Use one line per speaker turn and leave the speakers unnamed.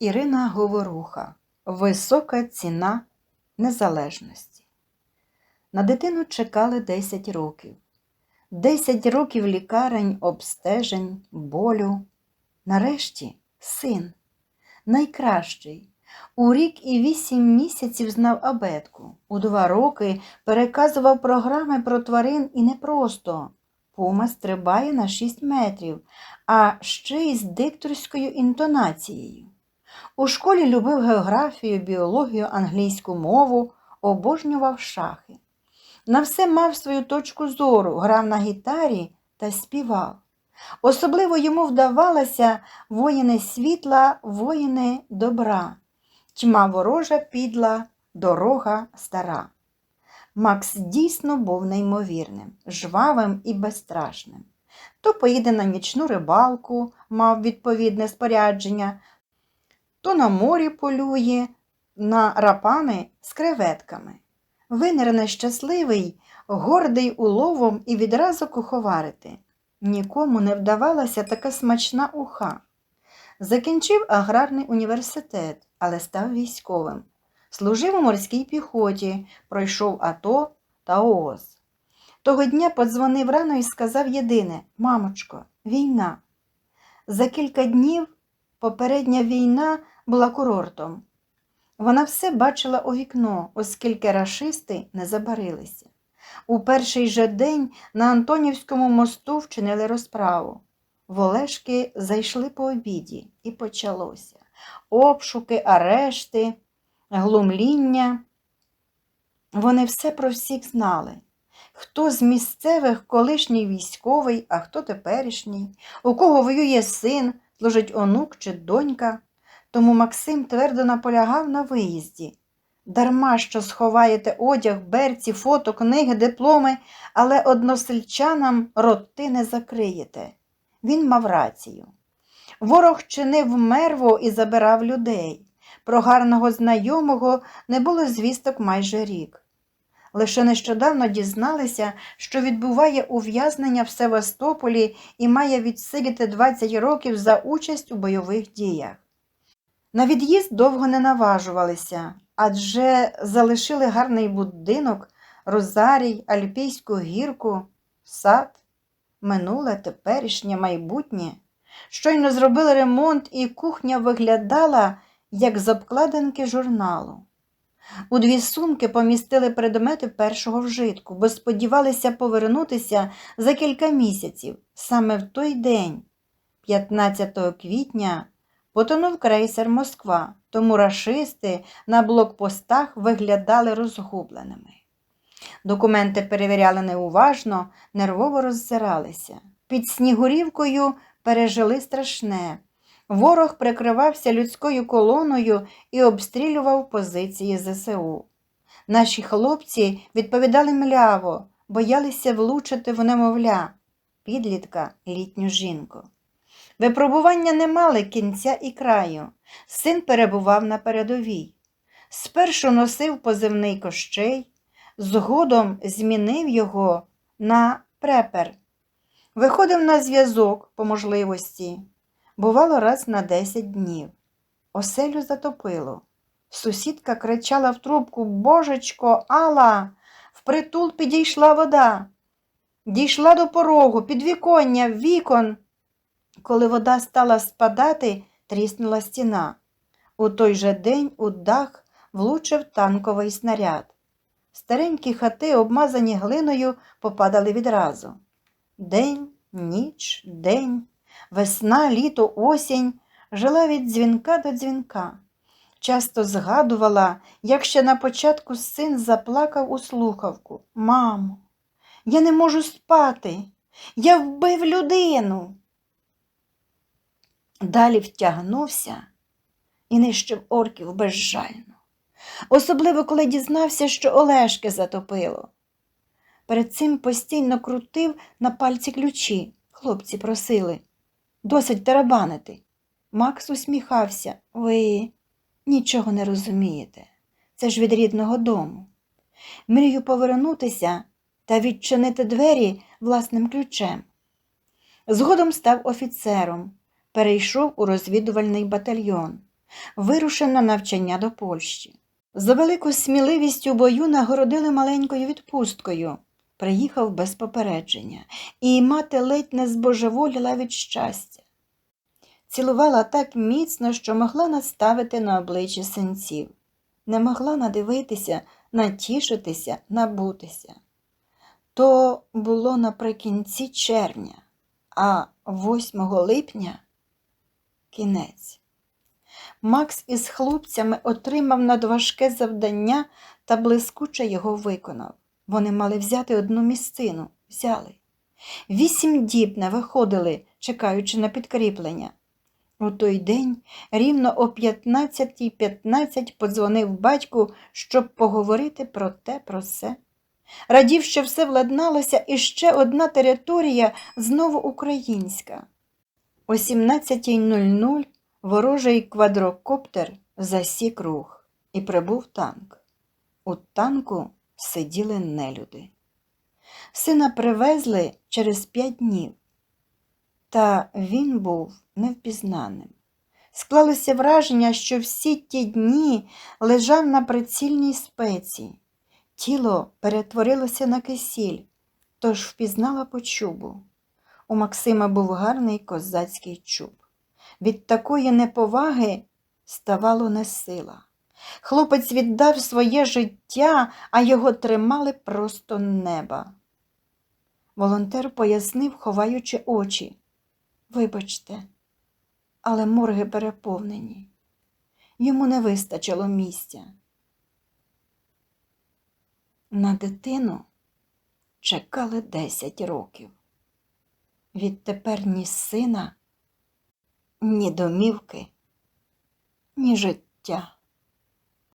Ірина Говоруха. Висока ціна незалежності. На дитину чекали 10 років. 10 років лікарень, обстежень, болю. Нарешті син. Найкращий. У рік і вісім місяців знав абетку. У два роки переказував програми про тварин і не просто. Пума стрибає на 6 метрів, а ще й з дикторською інтонацією. У школі любив географію, біологію, англійську мову, обожнював шахи. На все мав свою точку зору, грав на гітарі та співав. Особливо йому вдавалося воїни світла, воїни добра, тьма ворожа підла, дорога стара. Макс дійсно був неймовірним, жвавим і безстрашним. То поїде на нічну рибалку, мав відповідне спорядження, то на морі полює, на рапани з креветками. Винер нещасливий, гордий уловом і відразу куховарити. Нікому не вдавалася така смачна уха. Закінчив аграрний університет, але став військовим. Служив у морській піхоті, пройшов АТО та ООС. Того дня подзвонив рано і сказав єдине Мамочко, війна. За кілька днів попередня війна була курортом. Вона все бачила у вікно, оскільки рашисти не забарилися. У перший же день на Антонівському мосту вчинили розправу. Волешки зайшли по обіді і почалося. Обшуки, арешти, глумління. Вони все про всіх знали. Хто з місцевих колишній військовий, а хто теперішній, у кого воює син, служить онук чи донька. Тому Максим твердо наполягав на виїзді. Дарма що сховаєте одяг, берці, фото, книги, дипломи, але односельчанам роти не закриєте. Він мав рацію. Ворог чинив мерво і забирав людей. Про гарного знайомого не було звісток майже рік. Лише нещодавно дізналися, що відбуває ув'язнення в Севастополі і має відсидіти 20 років за участь у бойових діях. На від'їзд довго не наважувалися, адже залишили гарний будинок, розарій, альпійську гірку, сад, минуле, теперішнє, майбутнє. Щойно зробили ремонт, і кухня виглядала, як з обкладинки журналу. У дві сумки помістили предмети першого вжитку, бо сподівалися повернутися за кілька місяців, саме в той день, 15 квітня. Потонув крейсер Москва, тому рашисти на блокпостах виглядали розгубленими. Документи перевіряли неуважно, нервово роззиралися. Під Снігурівкою пережили страшне. Ворог прикривався людською колоною і обстрілював позиції ЗСУ. Наші хлопці відповідали мляво, боялися влучити в немовля, підлітка літню жінку. Випробування не мали кінця і краю. Син перебував на передовій. Спершу носив позивний кощей, згодом змінив його на препер. Виходив на зв'язок по можливості, бувало раз на 10 днів. Оселю затопило. Сусідка кричала в трубку Божечко, Алла, впритул підійшла вода. Дійшла до порогу, підвіконня, вікон. Коли вода стала спадати, тріснула стіна. У той же день у дах влучив танковий снаряд. Старенькі хати, обмазані глиною, попадали відразу. День, ніч, день, весна, літо, осінь жила від дзвінка до дзвінка. Часто згадувала, як ще на початку син заплакав у слухавку. Мамо, я не можу спати, я вбив людину. Далі втягнувся і нищив орків безжально, особливо коли дізнався, що Олешки затопило. Перед цим постійно крутив на пальці ключі. Хлопці просили досить тарабанити. Макс усміхався. Ви нічого не розумієте. Це ж від рідного дому. Мрію повернутися та відчинити двері власним ключем. Згодом став офіцером перейшов у розвідувальний батальйон. вирушив на навчання до Польщі. За велику сміливість у бою нагородили маленькою відпусткою. Приїхав без попередження, і мати ледь не збожеволіла від щастя. Цілувала так міцно, що могла наставити на обличчя синців, не могла надивитися, натішитися, набутися. То було наприкінці червня, а 8 липня кінець. Макс із хлопцями отримав надважке завдання та блискуче його виконав. Вони мали взяти одну місцину, взяли. Вісім діб не виходили, чекаючи на підкріплення. У той день рівно о 15.15 .15 подзвонив батьку, щоб поговорити про те, про се. Радів, що все владналося, і ще одна територія знову українська. О 17.00 ворожий квадрокоптер засік рух і прибув танк. У танку сиділи нелюди. Сина привезли через п'ять днів, та він був невпізнаним. Склалося враження, що всі ті дні лежав на прицільній спеці. Тіло перетворилося на кисіль, тож впізнала по чубу. У Максима був гарний козацький чуб. Від такої неповаги ставало несила. Хлопець віддав своє життя, а його тримали просто неба. Волонтер пояснив, ховаючи очі. Вибачте, але морги переповнені. Йому не вистачило місця. На дитину чекали десять років. Відтепер ні сина, ні домівки, ні життя.